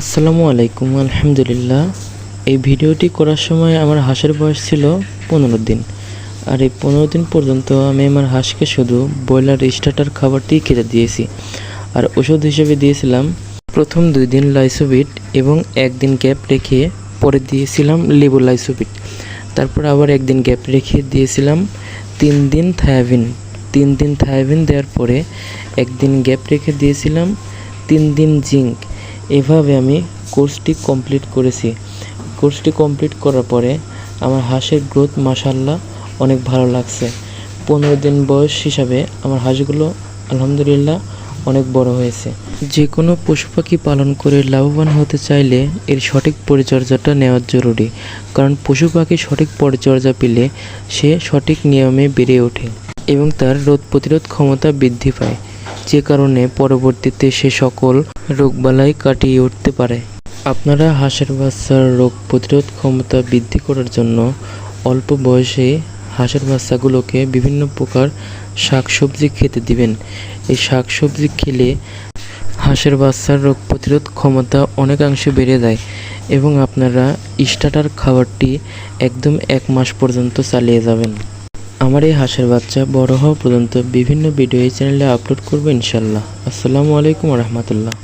আসসালামু আলাইকুম, আলহামদুলিল্লাহ। এই ভিডিওটি করার সময় আমার হাঁসের বয়স ছিল পনেরো দিন। আর এই পনেরো দিন পর্যন্ত আমি আমার হাঁসকে শুধু ব্রয়লার, স্টার্টার খাবারটি খেতে দিয়েছি। আর ওষুধ হিসেবে দিয়েছিলাম প্রথম দুই দিন লাইসোবিট এবং একদিন গ্যাপ রেখে পরে দিয়েছিলাম লেবু লাইসোবিট। তারপর আবার একদিন গ্যাপ রেখে দিয়েছিলাম তিন দিন থায়াবিন তিন দিন থায়াবিন দেওয়ার পরে একদিন গ্যাপ রেখে দিয়েছিলাম তিন দিন জিঙ্ক। এভাবে আমি কোর্সটি কমপ্লিট করেছি। কোর্সটি কমপ্লিট করার পরে আমার হাঁসের গ্রোথ মাসাল্লাহ অনেক ভালো লাগছে। পনেরো দিন বয়স হিসাবে আমার হাঁসগুলো আলহামদুলিল্লাহ অনেক বড় হয়েছে। যে কোনো পশু পাখি পালন করে লাভবান হতে চাইলে এর সঠিক পরিচর্যাটা নেওয়া জরুরি। কারণ পশু পাখি সঠিক পরিচর্যা পেলে সে সঠিক নিয়মে বেড়ে ওঠে এবং তার রোগ প্রতিরোধ ক্ষমতা বৃদ্ধি পায়। যে কারণে পরবর্তীতে সে সকল রোগবালাই কাটিয়ে উঠতে পারে। আপনারা হাঁসের বাচ্চার রোগ প্রতিরোধ ক্ষমতা বৃদ্ধি করার জন্য অল্প বয়সে হাঁসের বাচ্চাগুলোকে বিভিন্ন প্রকার শাকসবজি খেতে দিবেন। এই শাকসবজি খেলে হাঁসের বাচ্চার রোগ প্রতিরোধ ক্ষমতা অনেকাংশে বেড়ে যায় এবং আপনারা স্টার্টার খাবারটি একদম এক মাস পর্যন্ত চালিয়ে যাবেন। আমার এই হাঁসের বাচ্চা বড় হওয়া পর্যন্ত বিভিন্ন ভিডিও এই চ্যানেলে আপলোড করব ইনশাল্লাহ আসসালামু আলাইকুম রহমতুল্লাহ।